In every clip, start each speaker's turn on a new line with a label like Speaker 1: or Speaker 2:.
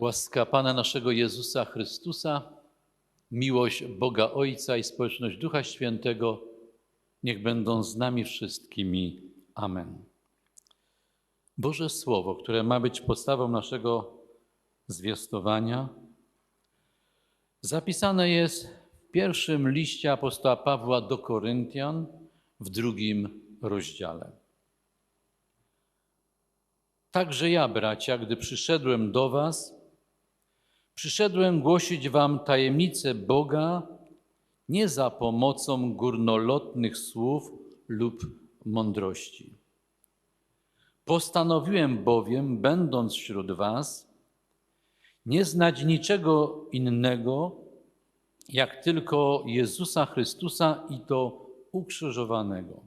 Speaker 1: Łaska Pana naszego Jezusa Chrystusa, miłość Boga Ojca i społeczność Ducha Świętego niech będą z nami wszystkimi. Amen. Boże Słowo, które ma być podstawą naszego zwiastowania, zapisane jest w pierwszym liście apostoła Pawła do Koryntian w drugim rozdziale. Także ja, bracia, gdy przyszedłem do Was, przyszedłem głosić Wam tajemnicę Boga nie za pomocą górnolotnych słów lub mądrości. Postanowiłem bowiem, będąc wśród Was, nie znać niczego innego, jak tylko Jezusa Chrystusa i to ukrzyżowanego.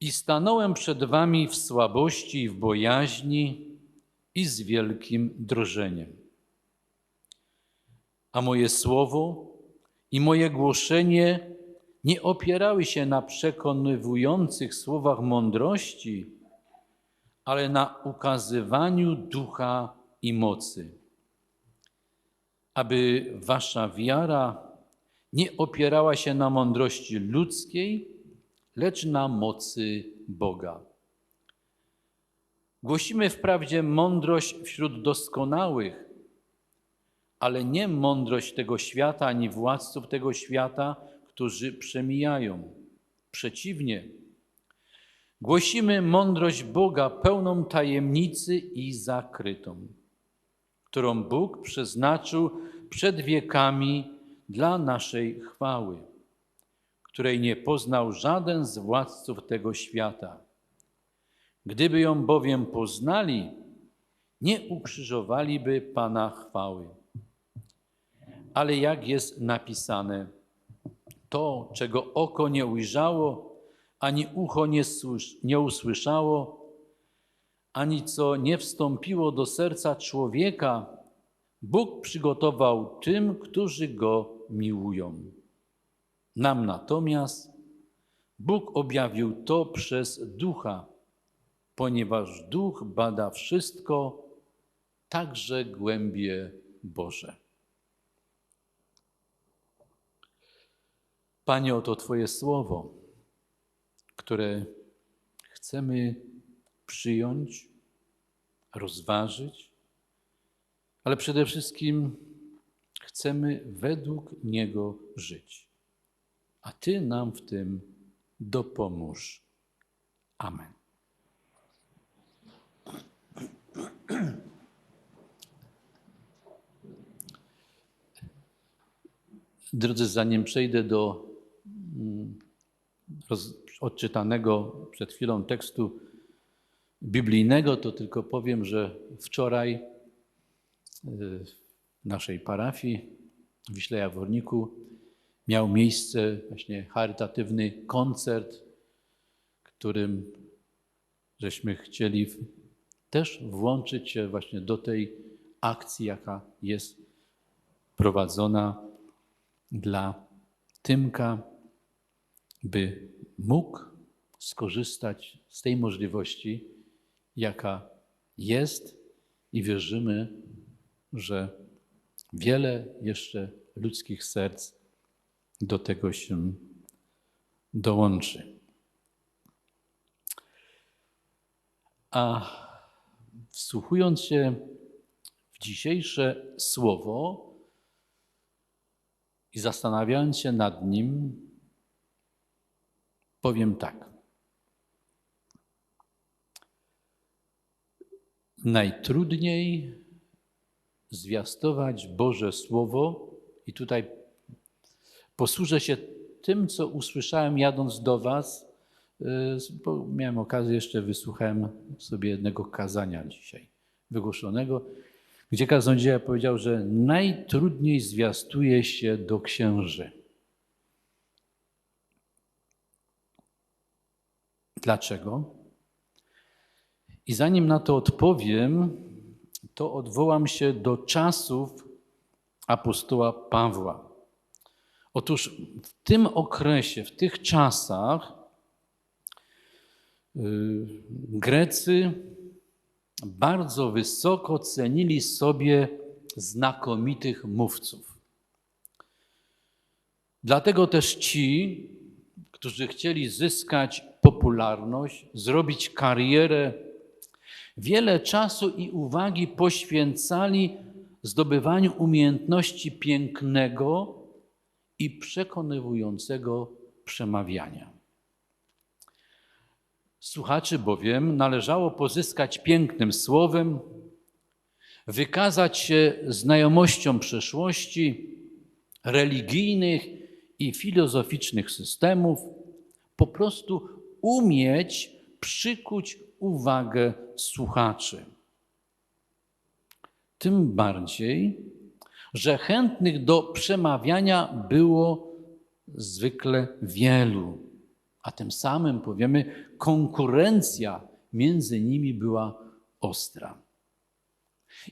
Speaker 1: I stanąłem przed Wami w słabości i w bojaźni i z wielkim drżeniem. A moje słowo i moje głoszenie nie opierały się na przekonywujących słowach mądrości, ale na ukazywaniu ducha i mocy, aby wasza wiara nie opierała się na mądrości ludzkiej, lecz na mocy Boga. Głosimy wprawdzie mądrość wśród doskonałych, ale nie mądrość tego świata ani władców tego świata, którzy przemijają. Przeciwnie, głosimy mądrość Boga pełną tajemnicy i zakrytą, którą Bóg przeznaczył przed wiekami dla naszej chwały, której nie poznał żaden z władców tego świata. Gdyby ją bowiem poznali, nie ukrzyżowaliby Pana chwały. Ale jak jest napisane, to, czego oko nie ujrzało, ani ucho nie, nie usłyszało, ani co nie wstąpiło do serca człowieka, Bóg przygotował tym, którzy go miłują. Nam natomiast Bóg objawił to przez ducha, ponieważ duch bada wszystko, także głębie Boże. Panie, oto Twoje słowo, które chcemy przyjąć, rozważyć, ale przede wszystkim chcemy według Niego żyć. A Ty nam w tym dopomóż. Amen. Drodzy, zanim przejdę do mm, odczytanego przed chwilą tekstu biblijnego, to tylko powiem, że wczoraj y, w naszej parafii w Wiśle Jaworniku miał miejsce właśnie charytatywny koncert, którym żeśmy chcieli też włączyć się właśnie do tej akcji, jaka jest prowadzona dla Tymka, by mógł skorzystać z tej możliwości, jaka jest, i wierzymy, że wiele jeszcze ludzkich serc do tego się dołączy. A wsłuchując się w dzisiejsze słowo i zastanawiając się nad nim, powiem tak. Najtrudniej zwiastować Boże Słowo, i tutaj posłużę się tym, co usłyszałem jadąc do Was, bo miałem okazję, jeszcze wysłuchałem sobie jednego kazania dzisiaj wygłoszonego, gdzie kaznodzieja powiedział, że najtrudniej zwiastuje się do księży. Dlaczego? I zanim na to odpowiem, to odwołam się do czasów apostoła Pawła. Otóż w tym okresie, w tych czasach, Grecy, bardzo wysoko cenili sobie znakomitych mówców. Dlatego też ci, którzy chcieli zyskać popularność, zrobić karierę, wiele czasu i uwagi poświęcali zdobywaniu umiejętności pięknego i przekonywującego przemawiania. Słuchaczy bowiem należało pozyskać pięknym słowem, wykazać się znajomością przeszłości, religijnych i filozoficznych systemów, po prostu umieć przykuć uwagę słuchaczy. Tym bardziej, że chętnych do przemawiania było zwykle wielu, a tym samym powiemy, konkurencja między nimi była ostra.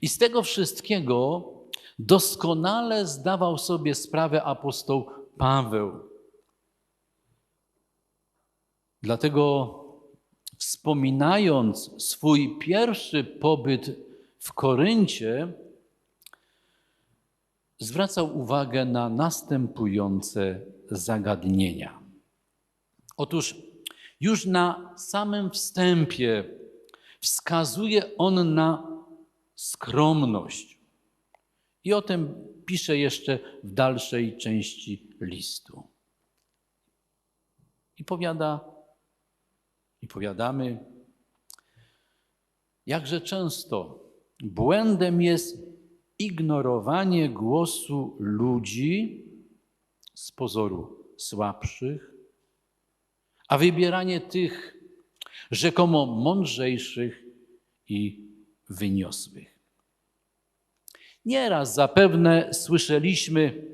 Speaker 1: I z tego wszystkiego doskonale zdawał sobie sprawę apostoł Paweł. Dlatego wspominając swój pierwszy pobyt w Koryncie, zwracał uwagę na następujące zagadnienia. Otóż już na samym wstępie wskazuje on na skromność. I o tym pisze jeszcze w dalszej części listu. I powiada, i powiadamy, jakże często błędem jest ignorowanie głosu ludzi z pozoru słabszych, a wybieranie tych rzekomo mądrzejszych i wyniosłych. Nieraz zapewne słyszeliśmy,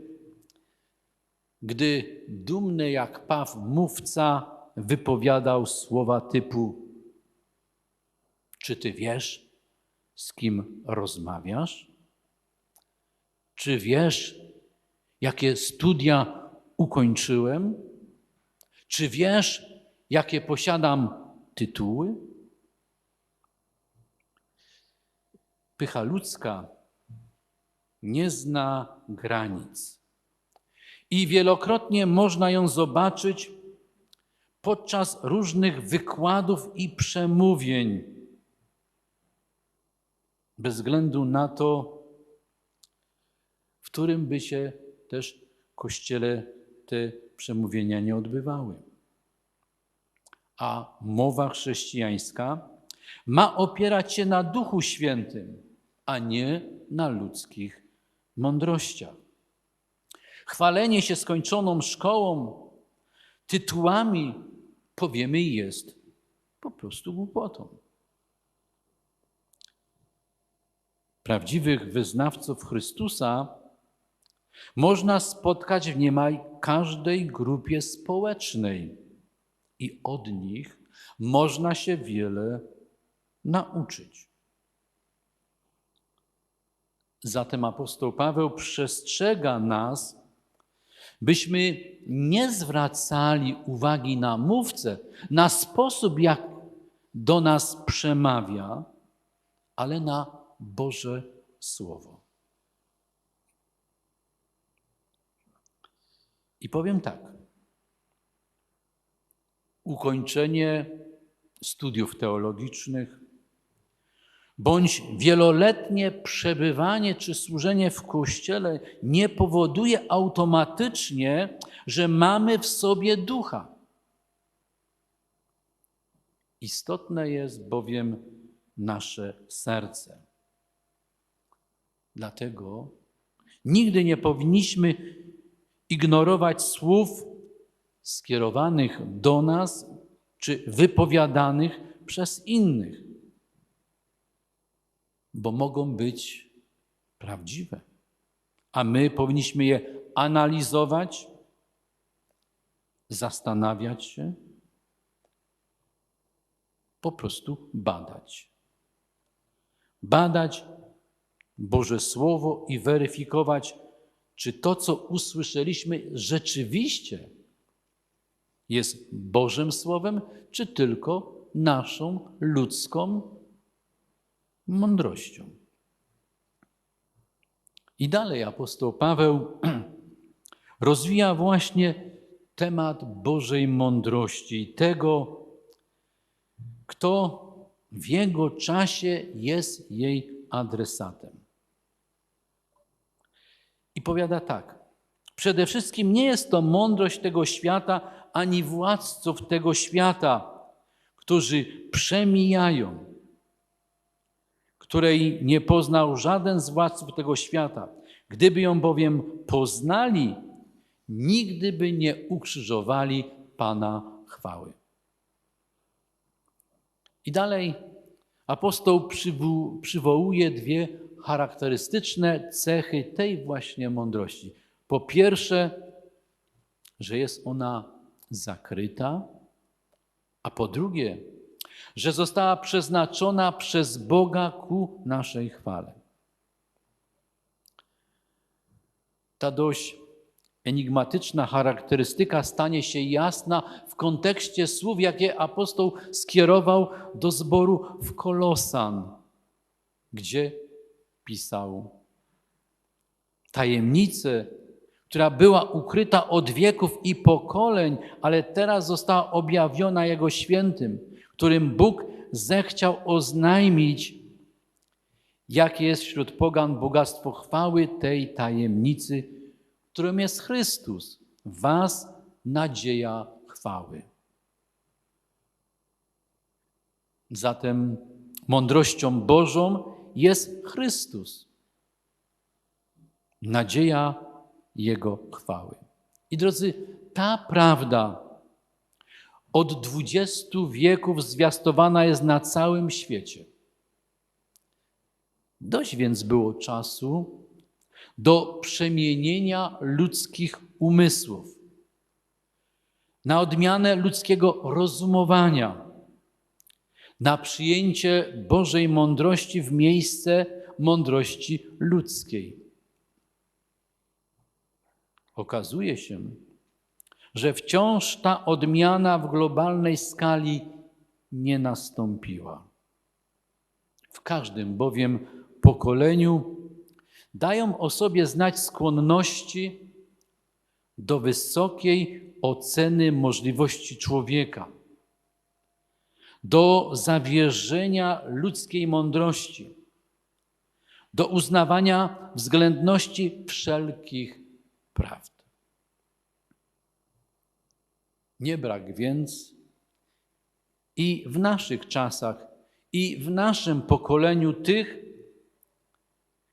Speaker 1: gdy dumny jak paw mówca wypowiadał słowa typu: Czy ty wiesz, z kim rozmawiasz? Czy wiesz, jakie studia ukończyłem? Czy wiesz, jakie posiadam tytuły? Pycha ludzka nie zna granic. I wielokrotnie można ją zobaczyć podczas różnych wykładów i przemówień, bez względu na to, w którym by się też kościele te przemówienia nie odbywały. A mowa chrześcijańska ma opierać się na Duchu Świętym, a nie na ludzkich mądrościach. Chwalenie się skończoną szkołą, tytułami, powiemy, jest po prostu głupotą. Prawdziwych wyznawców Chrystusa można spotkać w niemal każdej grupie społecznej i od nich można się wiele nauczyć. Zatem apostoł Paweł przestrzega nas, byśmy nie zwracali uwagi na mówcę, na sposób, jak do nas przemawia, ale na Boże Słowo. I powiem tak. Ukończenie studiów teologicznych, bądź wieloletnie przebywanie czy służenie w kościele nie powoduje automatycznie, że mamy w sobie ducha. Istotne jest bowiem nasze serce. Dlatego nigdy nie powinniśmy ignorować słów skierowanych do nas czy wypowiadanych przez innych, bo mogą być prawdziwe. A my powinniśmy je analizować, zastanawiać się, po prostu badać. Badać Boże Słowo i weryfikować, czy to, co usłyszeliśmy, rzeczywiście jest Bożym Słowem, czy tylko naszą ludzką mądrością. I dalej apostoł Paweł rozwija właśnie temat Bożej mądrości, tego, kto w jego czasie jest jej adresatem. I powiada tak: Przede wszystkim nie jest to mądrość tego świata, ani władców tego świata, którzy przemijają, której nie poznał żaden z władców tego świata. Gdyby ją bowiem poznali, nigdy by nie ukrzyżowali Pana chwały. I dalej apostoł przywo przywołuje dwie charakterystyczne cechy tej właśnie mądrości. Po pierwsze, że jest ona zakryta, a po drugie, że została przeznaczona przez Boga ku naszej chwale. Ta dość enigmatyczna charakterystyka stanie się jasna w kontekście słów, jakie apostoł skierował do zboru w Kolosan, gdzie pisał tajemnicę, która była ukryta od wieków i pokoleń, ale teraz została objawiona Jego świętym, którym Bóg zechciał oznajmić, jakie jest wśród pogan bogactwo chwały tej tajemnicy, którym jest Chrystus, Was nadzieja chwały. Zatem mądrością Bożą jest Chrystus, nadzieja Jego chwały. I drodzy, ta prawda od dwudziestu wieków zwiastowana jest na całym świecie. Dość więc było czasu, do przemienienia ludzkich umysłów, na odmianę ludzkiego rozumowania, na przyjęcie Bożej mądrości w miejsce mądrości ludzkiej. Okazuje się, że wciąż ta odmiana w globalnej skali nie nastąpiła. W każdym bowiem pokoleniu dają o sobie znać skłonności do wysokiej oceny możliwości człowieka, do zawierzenia ludzkiej mądrości, do uznawania względności wszelkich prawd. Nie brak więc i w naszych czasach, i w naszym pokoleniu tych,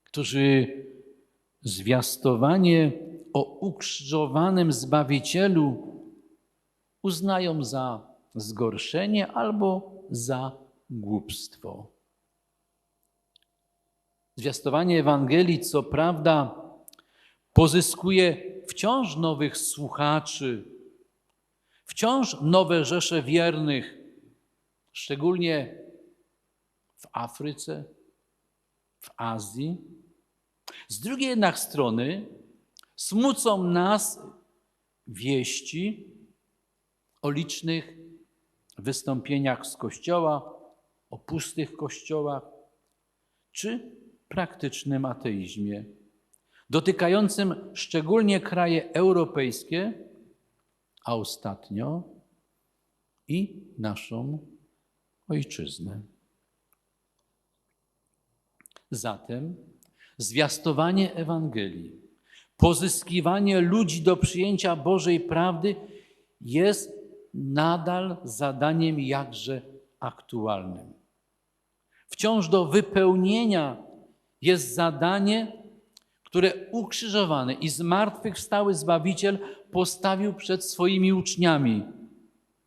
Speaker 1: którzy zwiastowanie o ukrzyżowanym Zbawicielu uznają za zgorszenie albo za głupstwo. Zwiastowanie Ewangelii, co prawda, pozyskuje wciąż nowych słuchaczy, wciąż nowe rzesze wiernych, szczególnie w Afryce, w Azji, z drugiej jednak strony smucą nas wieści o licznych wystąpieniach z kościoła, o pustych kościołach, czy praktycznym ateizmie, dotykającym szczególnie kraje europejskie, a ostatnio i naszą ojczyznę. Zatem zwiastowanie Ewangelii, pozyskiwanie ludzi do przyjęcia Bożej prawdy jest nadal zadaniem jakże aktualnym. Wciąż do wypełnienia jest zadanie, które ukrzyżowany i zmartwychwstały Zbawiciel postawił przed swoimi uczniami,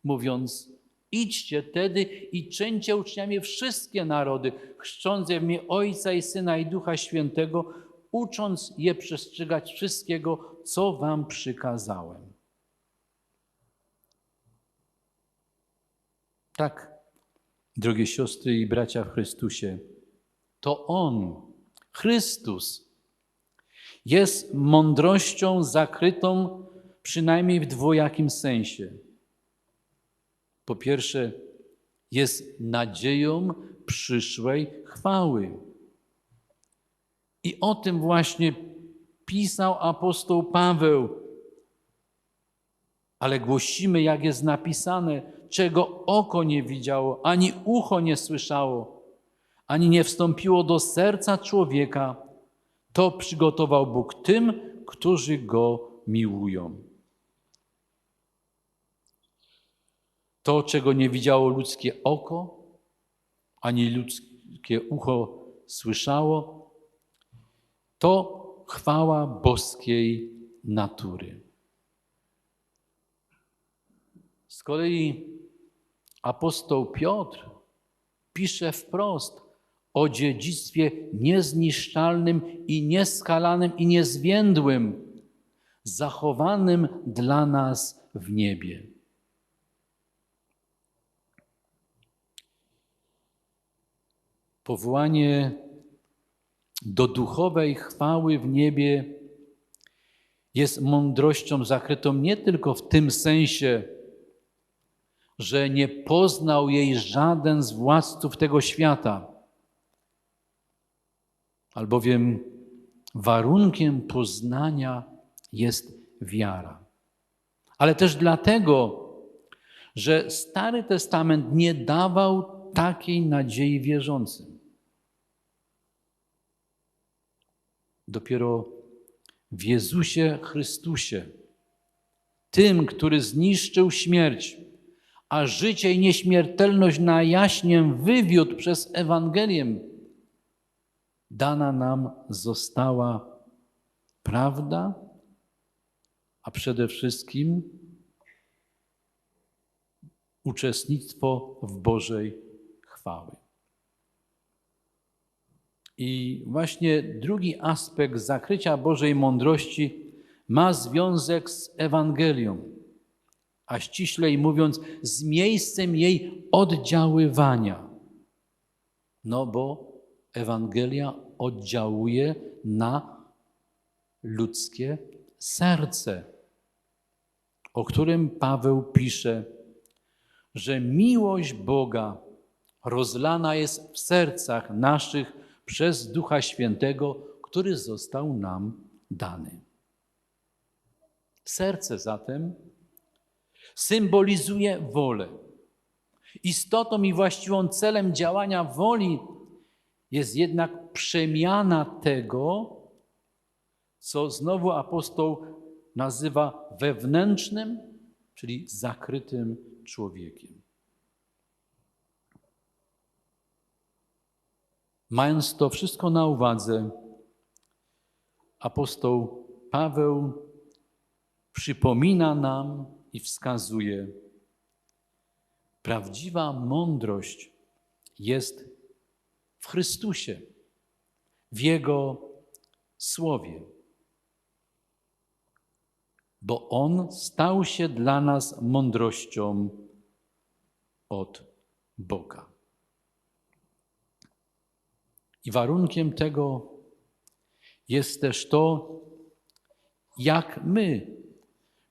Speaker 1: mówiąc: Idźcie tedy i czyńcie uczniami wszystkie narody, chrzcząc je w imię Ojca i Syna i Ducha Świętego, ucząc je przestrzegać wszystkiego, co wam przykazałem. Tak, drogie siostry i bracia w Chrystusie, to On, Chrystus, jest mądrością zakrytą przynajmniej w dwojakim sensie. Po pierwsze, jest nadzieją przyszłej chwały. I o tym właśnie pisał apostoł Paweł. Ale głosimy, jak jest napisane, czego oko nie widziało, ani ucho nie słyszało, ani nie wstąpiło do serca człowieka, to przygotował Bóg tym, którzy go miłują. To, czego nie widziało ludzkie oko, ani ludzkie ucho słyszało, to chwała boskiej natury. Z kolei apostoł Piotr pisze wprost o dziedzictwie niezniszczalnym i nieskalanym i niezwiędłym, zachowanym dla nas w niebie. Powołanie do duchowej chwały w niebie jest mądrością zakrytą nie tylko w tym sensie, że nie poznał jej żaden z władców tego świata, albowiem warunkiem poznania jest wiara. Ale też dlatego, że Stary Testament nie dawał takiej nadziei wierzącym. Dopiero w Jezusie Chrystusie, tym, który zniszczył śmierć, a życie i nieśmiertelność na jaśniem wywiódł przez Ewangelię, dana nam została prawda, a przede wszystkim uczestnictwo w Bożej chwały. I właśnie drugi aspekt zakrycia Bożej mądrości ma związek z Ewangelią, a ściślej mówiąc, z miejscem jej oddziaływania. No bo Ewangelia oddziałuje na ludzkie serce, o którym Paweł pisze, że miłość Boga rozlana jest w sercach naszych przez Ducha Świętego, który został nam dany. Serce zatem symbolizuje wolę. Istotą i właściwą celem działania woli jest jednak przemiana tego, co znowu apostoł nazywa wewnętrznym, czyli zakrytym człowiekiem. Mając to wszystko na uwadze, apostoł Paweł przypomina nam i wskazuje, prawdziwa mądrość jest w Chrystusie, w Jego Słowie, bo On stał się dla nas mądrością od Boga. I warunkiem tego jest też to, jak my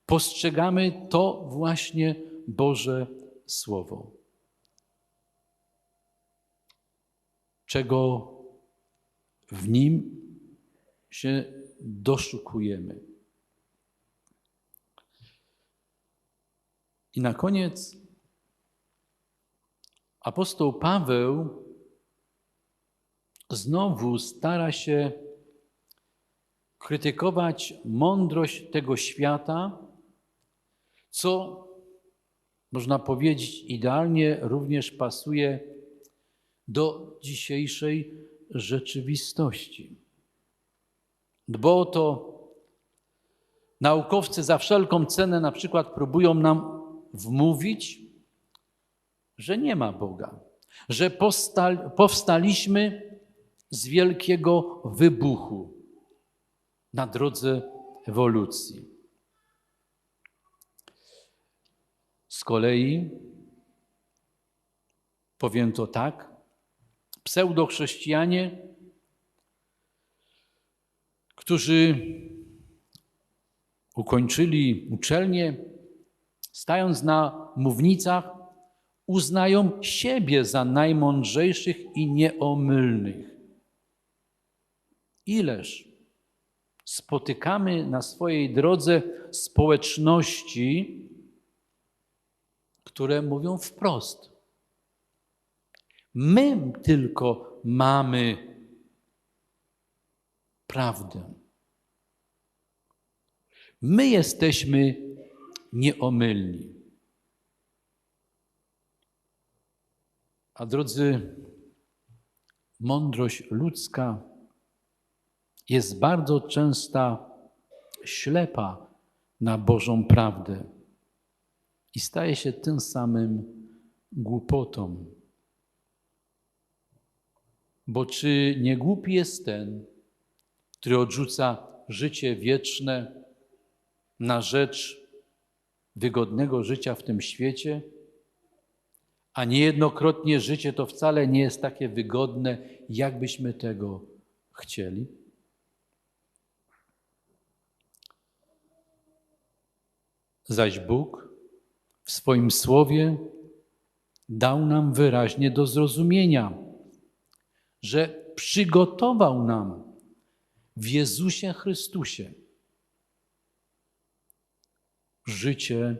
Speaker 1: postrzegamy to właśnie Boże Słowo. Czego w nim się doszukujemy. I na koniec apostoł Paweł znowu stara się krytykować mądrość tego świata, co można powiedzieć idealnie również pasuje do dzisiejszej rzeczywistości. Bo to naukowcy za wszelką cenę na przykład próbują nam wmówić, że nie ma Boga, że powstaliśmy z wielkiego wybuchu na drodze ewolucji. Z kolei powiem to tak, pseudochrześcijanie, którzy ukończyli uczelnię, stając na mównicach, uznają siebie za najmądrzejszych i nieomylnych. Ileż spotykamy na swojej drodze społeczności, które mówią wprost: My tylko mamy prawdę. My jesteśmy nieomylni. A drodzy, mądrość ludzka jest bardzo częsta ślepa na Bożą prawdę i staje się tym samym głupotą. Bo czy nie głupi jest ten, który odrzuca życie wieczne na rzecz wygodnego życia w tym świecie? A niejednokrotnie życie to wcale nie jest takie wygodne, jakbyśmy tego chcieli. Zaś Bóg w swoim słowie dał nam wyraźnie do zrozumienia, że przygotował nam w Jezusie Chrystusie życie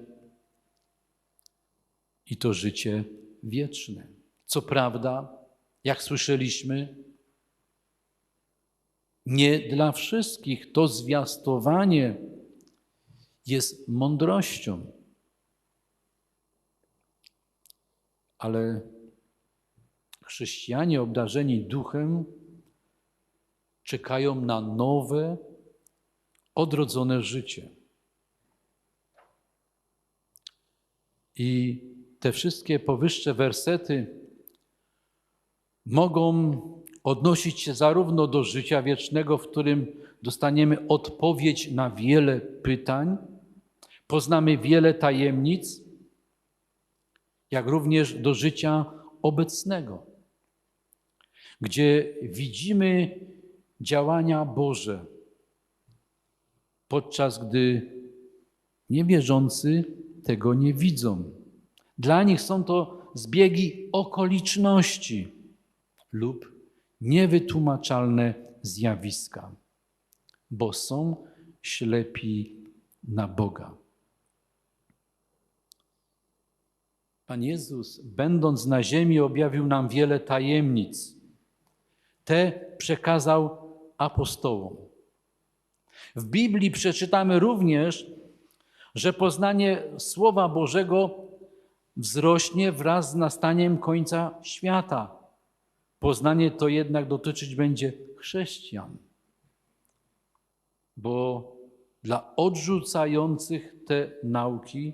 Speaker 1: i to życie wieczne. Co prawda, jak słyszeliśmy, nie dla wszystkich to zwiastowanie jest mądrością, ale chrześcijanie obdarzeni duchem czekają na nowe, odrodzone życie. I te wszystkie powyższe wersety mogą odnosić się zarówno do życia wiecznego, w którym dostaniemy odpowiedź na wiele pytań, poznamy wiele tajemnic, jak również do życia obecnego, gdzie widzimy działania Boże, podczas gdy niewierzący tego nie widzą. Dla nich są to zbiegi okoliczności lub niewytłumaczalne zjawiska, bo są ślepi na Boga. Pan Jezus, będąc na ziemi, objawił nam wiele tajemnic. Te przekazał apostołom. W Biblii przeczytamy również, że poznanie Słowa Bożego wzrośnie wraz z nastaniem końca świata. Poznanie to jednak dotyczyć będzie chrześcijan, bo dla odrzucających te nauki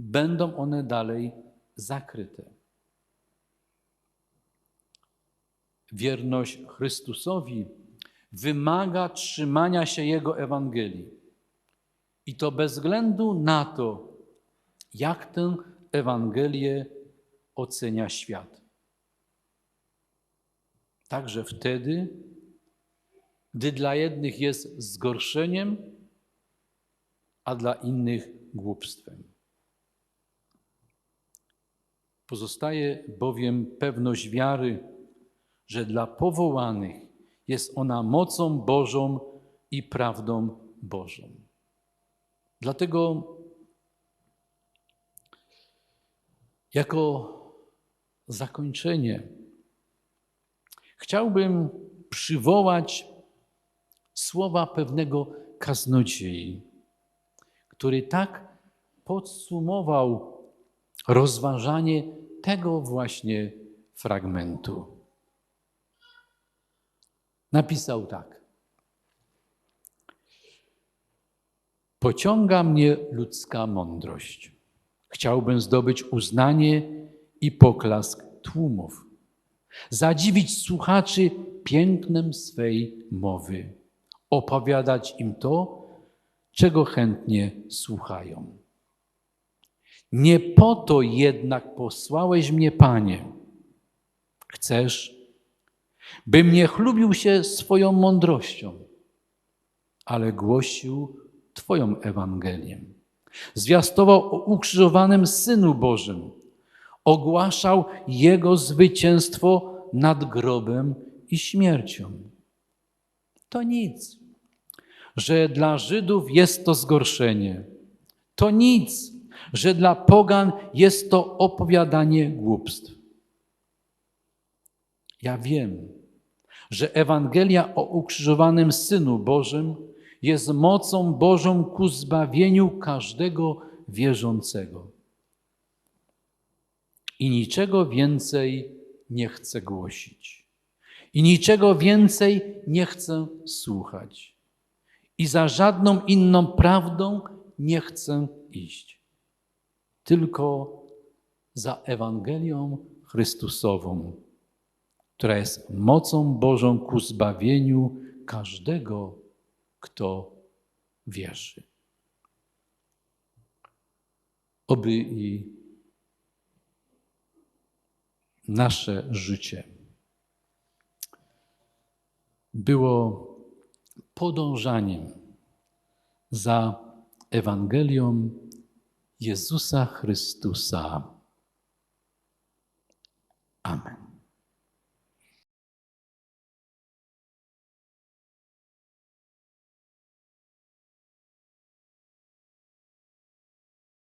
Speaker 1: będą one dalej zakryte. Wierność Chrystusowi wymaga trzymania się Jego Ewangelii. I to bez względu na to, jak tę Ewangelię ocenia świat. Także wtedy, gdy dla jednych jest zgorszeniem, a dla innych głupstwem. Pozostaje bowiem pewność wiary, że dla powołanych jest ona mocą Bożą i prawdą Bożą. Dlatego jako zakończenie chciałbym przywołać słowa pewnego kaznodziei, który tak podsumował rozważanie tego właśnie fragmentu. Napisał tak. Pociąga mnie ludzka mądrość. Chciałbym zdobyć uznanie i poklask tłumów, zadziwić słuchaczy pięknem swej mowy, opowiadać im to, czego chętnie słuchają. Nie po to jednak posłałeś mnie, Panie. Chcesz, bym nie chlubił się swoją mądrością, ale głosił Twoją Ewangelię. Zwiastował o ukrzyżowanym Synu Bożym, ogłaszał Jego zwycięstwo nad grobem i śmiercią. To nic, że dla Żydów jest to zgorszenie. To nic, że dla pogan jest to opowiadanie głupstw. Ja wiem, że Ewangelia o ukrzyżowanym Synu Bożym jest mocą Bożą ku zbawieniu każdego wierzącego. I niczego więcej nie chcę głosić. I niczego więcej nie chcę słuchać. I za żadną inną prawdą nie chcę iść. Tylko za Ewangelią Chrystusową, która jest mocą Bożą ku zbawieniu każdego, kto wierzy. Oby i nasze życie było podążaniem za Ewangelią Jezusa Chrystusa. Amen.